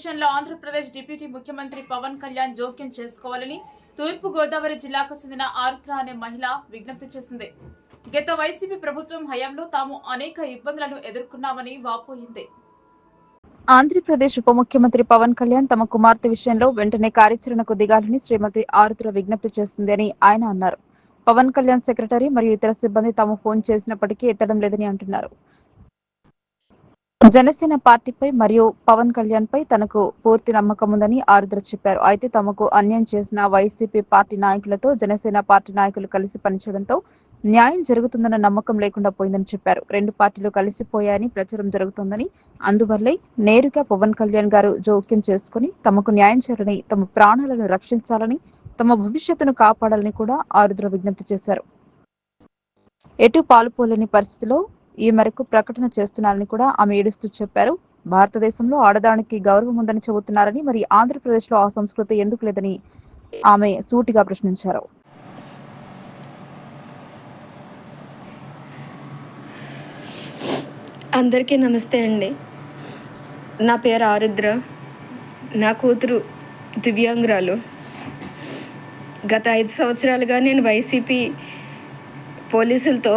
విషయంలో ఆంధ్రప్రదేశ్ డిప్యూటీ ముఖ్యమంత్రి పవన్ కళ్యాణ్ జోక్యం చేసుకోవాలని తూర్పు గోదావరి జిల్లాకు చెందిన ఆరుద్ర అనే మహిళ విజ్ఞప్తి చేసింది. గత వైసీపీ ప్రభుత్వం హయాంలో తాము అనేక ఇబ్బందులను ఎదుర్కొన్నామని వాపోయింది. ఆంధ్రప్రదేశ్ ఉప ముఖ్యమంత్రి పవన్ కళ్యాణ్ తమ కుమార్తె విషయంలో వెంటనే కార్యాచరణకు దిగాలని శ్రీమతి ఆరుద్ర విజ్ఞప్తి చేస్తుంది అని ఆయన అన్నారు. పవన్ కళ్యాణ్ సెక్రటరీ మరియు ఇతర సిబ్బంది తాము ఫోన్ చేసినప్పటికీ ఎత్తడం లేదని అంటున్నారు. జనసేన పార్టీపై మరియు పవన్ కళ్యాణ్ పై తనకు పూర్తి నమ్మకం ఉందని ఆరుద్ర చెప్పారు. అయితే తమకు అన్యాయం చేసిన వైసీపీ పార్టీ నాయకులతో జనసేన పార్టీ నాయకులు కలిసి పనిచేయడంతో న్యాయం జరుగుతుందన్న నమ్మకం లేకుండా పోయిందని చెప్పారు. రెండు పార్టీలు కలిసిపోయాయని ప్రచారం జరుగుతోందని అందువల్లే నేరుగా పవన్ కళ్యాణ్ గారు జోక్యం చేసుకుని తమకు న్యాయం చేయాలని తమ ప్రాణాలను రక్షించాలని తమ భవిష్యత్తును కాపాడాలని కూడా ఆరుద్ర విజ్ఞప్తి చేశారు. ఎటు పాలుపోలేని పరిస్థితిలో ఈ మేరకు ప్రకటన చేస్తున్నారని కూడా ఆమె ఏడుస్తూ చెప్పారు. భారతదేశంలో ఆడదానికి గౌరవం ఉందని చెబుతున్నారని మరి ఆంధ్రప్రదేశ్లో ఆ సంస్కృతి ఎందుకు లేదని ఆమె సూటిగా ప్రశ్నించారు. అందరికీ నమస్తే అండి. నా పేరు ఆరుద్ర. నా కూతురు దివ్యాంగురాలు. గత ఐదు సంవత్సరాలుగా నేను వైసీపీ పోలీసులతో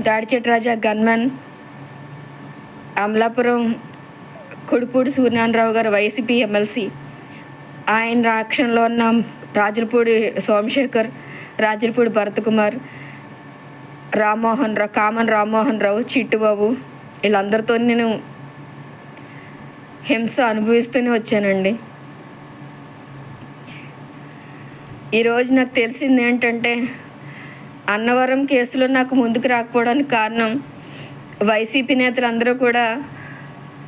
దాడిచెట్టు రాజా గన్మన్ అమలాపురం కొడుపూడి సూర్యనారాయణరావు గారు వైసీపీ ఎమ్మెల్సీ ఆయన రాక్షణలో ఉన్న రాజులపూడి సోమశేఖర్ రాజులపూడి భరత్కుమార్ రామ్మోహన్ రావు కామన్ రామ్మోహన్ రావు చిట్టుబాబు వీళ్ళందరితో నేను హింస అనుభవిస్తూనే వచ్చానండి. ఈరోజు నాకు తెలిసింది ఏంటంటే అన్నవరం కేసులో నాకు ముందుకు రాకపోవడానికి కారణం వైసీపీ నేతలందరూ కూడా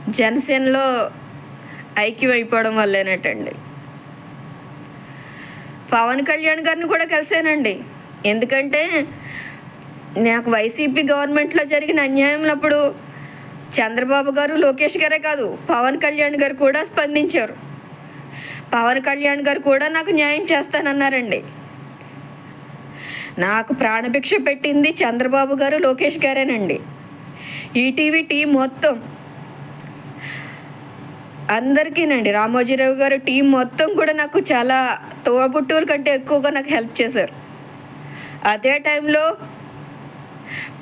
జనసేనలో ఐక్యమైపోవడం వల్లేనటండి. పవన్ కళ్యాణ్ గారిని కూడా కలిసానండి ఎందుకంటే నాకు వైసీపీ గవర్నమెంట్లో జరిగిన అన్యాయంలప్పుడు చంద్రబాబు గారు లోకేష్ గారే కాదు పవన్ కళ్యాణ్ గారు కూడా స్పందించారు. పవన్ కళ్యాణ్ గారు కూడా నాకు న్యాయం చేస్తానన్నారండి. నాకు ప్రాణభిక్ష పెట్టింది చంద్రబాబు గారు లోకేష్ గారేనండి. ఈటీవీ టీం మొత్తం అందరికీనండి. రామోజీరావు గారు టీం మొత్తం కూడా నాకు చాలా తోబుట్టువుల కంటే ఎక్కువగా నాకు హెల్ప్ చేశారు. అదే టైంలో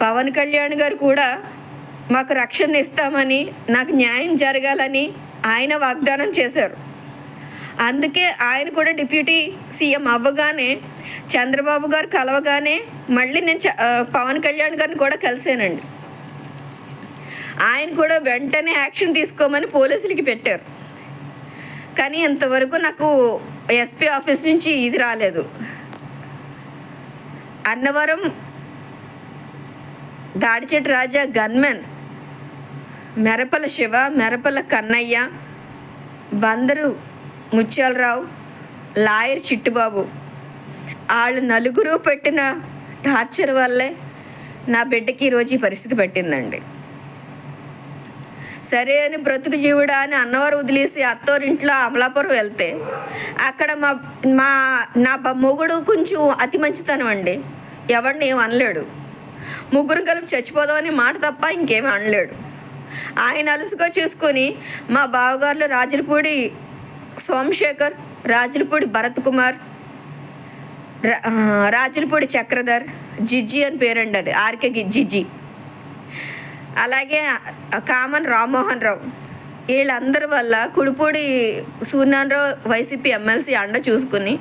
పవన్ కళ్యాణ్ గారు కూడా మాకు రక్షణ ఇస్తామని నాకు న్యాయం జరగాలని ఆయన వాగ్దానం చేశారు. అందుకే ఆయన కూడా డిప్యూటీ సీఎం అవ్వగానే చంద్రబాబు గారు కలవగానే మళ్ళీ నేను చ- పవన్ కళ్యాణ్ గారిని కూడా కలిసానండి. ఆయన కూడా వెంటనే యాక్షన్ తీసుకోమని పోలీసులకి పెట్టారు. కానీ ఇంతవరకు నాకు ఎస్పీ ఆఫీస్ నుంచి ఇది రాలేదు. Annavaram Dadichettu Raja gunmen Merapala Siva Merapala Kannayya Bandar Mutyalarao lawyer Chittubabu. వాళ్ళు నలుగురు పెట్టిన టార్చర్ వల్లే నా బిడ్డకి ఈరోజు ఈ పరిస్థితి పట్టిందండి. సరే అని బ్రతుకు జీవుడా అని అన్నవారు వదిలేసి అత్తోరింట్లో అమలాపురం వెళ్తే అక్కడ మా మా నా మొగుడు కొంచెం అతి మంచితనం అండి. ఎవరిని ఏం అనలేడు. ముగ్గురు కలిపి చచ్చిపోదామని మాట తప్ప ఇంకేమీ అనలేడు. ఆయన అలసుగా చూసుకొని మా బావగారులు రాజులపూడి సోమశేఖర్ రాజులపూడి భరత్ కుమార్ రా- రాజులపూడి చక్రధర్ జిజ్జి అని పేరండి ఆర్కే జిజ్జి. అలాగే కామన్ రామ్మోహన్ రావు. వీళ్ళందరి వల్ల కుడిపూడి సూర్యనారాయణరావు వైసీపీ ఎమ్మెల్సీ అండ చూసుకుని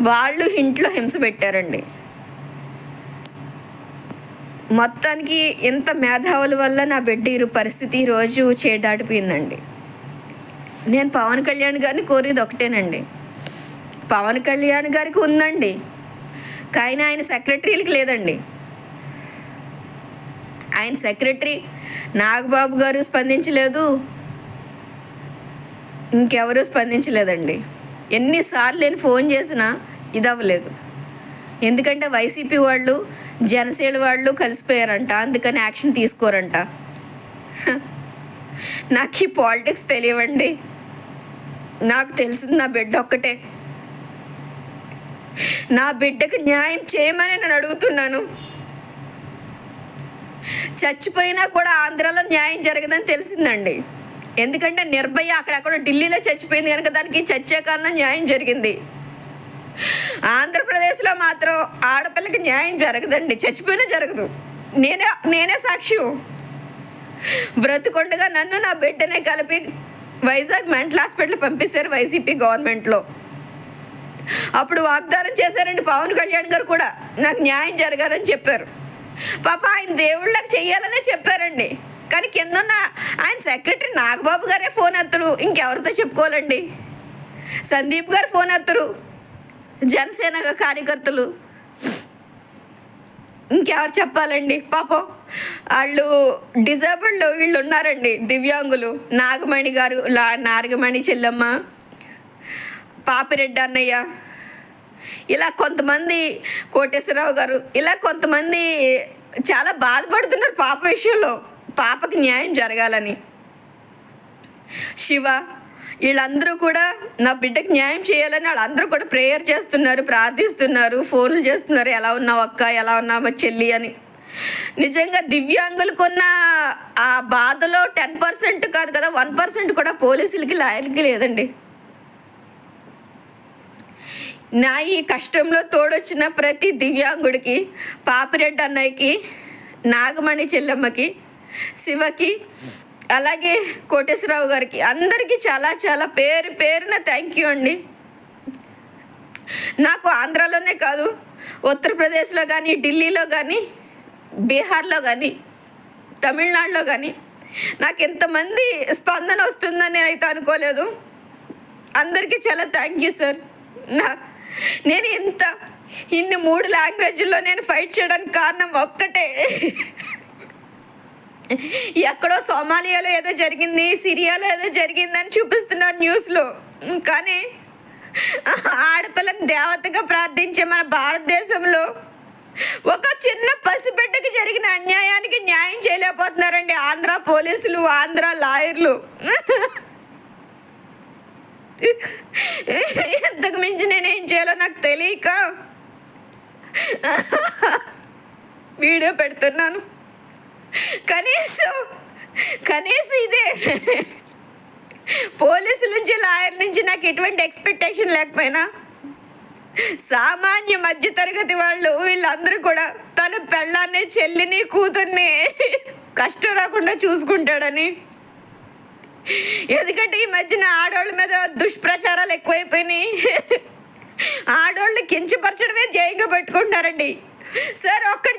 వాళ్ళు ఇంట్లో హింస పెట్టారండి. మొత్తానికి ఇంత మేధావుల వల్ల నా బిడ్డ ఇరు పరిస్థితి ఈరోజు చేడాటిపోయిందండి నేను పవన్ కళ్యాణ్ గారిని కోరేది ఒకటేనండి. పవన్ కళ్యాణ్ గారికి ఉందండి. కానీ ఆయన సెక్రటరీలకి లేదండి. ఆయన సెక్రటరీ నాగబాబు గారు స్పందించలేదు. ఇంకెవరూ స్పందించలేదండి. ఎన్నిసార్లు నేను ఫోన్ చేసినా ఇది అవ్వలేదు ఎందుకంటే వైసీపీ వాళ్ళు జనసేన వాళ్ళు కలిసిపోయారంట. అందుకని యాక్షన్ తీసుకోరంట. నాకు ఈ పాలిటిక్స్ తెలియవండి. నాకు తెలిసింది నా బిడ్డ ఒక్కటే. నా బిడ్డకు న్యాయం చేయమని నేను అడుగుతున్నాను. చచ్చిపోయినా కూడా ఆంధ్రాలో న్యాయం జరగదని తెలిసిందండి. ఎందుకంటే నిర్భయ అక్కడక్కడ ఢిల్లీలో చచ్చిపోయింది కనుక దానికి చచ్చే కారణం న్యాయం జరిగింది. ఆంధ్రప్రదేశ్లో మాత్రం ఆడపిల్లకి న్యాయం జరగదండి. చచ్చిపోయినా జరగదు. నేనే నేనే సాక్ష్యం బ్రతుకుండగా నన్ను నా బిడ్డనే కలిపి వైజాగ్ మెంటల్ హాస్పిటల్ పంపిస్తారు వైసీపీ గవర్నమెంట్లో. అప్పుడు వాగ్దానం చేశారండి పవన్ కళ్యాణ్ గారు కూడా. నాకు న్యాయం జరగాలని చెప్పారు. పాప ఆయన దేవుళ్ళకి చెయ్యాలనే చెప్పారండి. కానీ కిందన్న ఆయన సెక్రటరీ నాగబాబు గారే ఫోన్ ఎత్తరు ఇంకెవరితో చెప్పుకోవాలండి? సందీప్ గారు ఫోన్ ఎత్తరు. జనసేన కార్యకర్తలు. ఇంకెవరు చెప్పాలండి? పాపం వాళ్ళు డిజేబుల్డ్ వీళ్ళు ఉన్నారండి దివ్యాంగులు. నాగమణి గారు లా నాగమణి చెల్లమ్మ పాపిరెడ్డి అన్నయ్య. ఇలా కొంతమంది కోటేశ్వరరావు గారు ఇలా కొంతమంది చాలా బాధపడుతున్నారు పాప విషయంలో. పాపకి న్యాయం జరగాలని. శివ వీళ్ళందరూ కూడా నా బిడ్డకి న్యాయం చేయాలని వాళ్ళందరూ కూడా ప్రేయర్ చేస్తున్నారు ప్రార్థిస్తున్నారు ఫోన్లు చేస్తున్నారు. ఎలా ఉన్నావు అక్క? ఎలా ఉన్నావు చెల్లి అని. నిజంగా దివ్యాంగులకున్న ఆ బాధలో టెన్ పర్సెంట్ కాదు కదా వన్ పర్సెంట్ కూడా పోలీసులకి లాయర్కి లేదండి. నా ఈ కష్టంలో తోడొచ్చిన ప్రతి దివ్యాంగుడికి పాపిరెడ్డి అన్నయ్యకి నాగమణి చెల్లమ్మకి శివకి అలాగే కోటేశ్వరరావు గారికి అందరికీ చాలా చాలా పేరు పేరున థ్యాంక్ యూ అండి. నాకు ఆంధ్రాలోనే కాదు ఉత్తరప్రదేశ్లో కానీ ఢిల్లీలో కానీ బీహార్లో కానీ తమిళనాడులో కానీ నాకు ఎంతమంది స్పందన వస్తుందని అయితే అనుకోలేదు. అందరికీ చాలా థ్యాంక్ యూ సార్ నా నేను ఇంత ఇన్ని మూడు లాంగ్వేజ్లో నేను ఫైట్ చేయడానికి కారణం ఒక్కటే. ఎక్కడో సోమాలియాలో ఏదో జరిగింది సిరియాలో ఏదో జరిగిందని చూపిస్తున్నారు న్యూస్లో. కానీ ఆడపిల్లని దేవతగా ప్రార్థించే మన భారతదేశంలో ఒక చిన్న పసిబిడ్డకి జరిగిన అన్యాయానికి న్యాయం చేయలేకపోతున్నారండి ఆంధ్ర పోలీసులు ఆంధ్ర లాయర్లు. ఎంతకు మించి నేనేం చేయాలో నాకు తెలియక వీడియో పెడుతున్నాను. కనీసం కనీసం ఇదే. పోలీసు నుంచి లాయర్ నుంచి నాకు ఎటువంటి ఎక్స్పెక్టేషన్ లేకపోయినా సామాన్య మధ్యతరగతి వాళ్ళు వీళ్ళందరూ కూడా తన పెళ్ళాన్ని చెల్లిని కూతుర్ని కష్టం రాకుండా చూసుకుంటాడని. ఎందుకంటే ఈ మధ్యన ఆడవాళ్ళ మీద దుష్ప్రచారాలు ఎక్కువైపోయినాయి. ఆడవాళ్ళు కించపరచడమే జయంగా పెట్టుకుంటారండి సార్ ఒక్కటి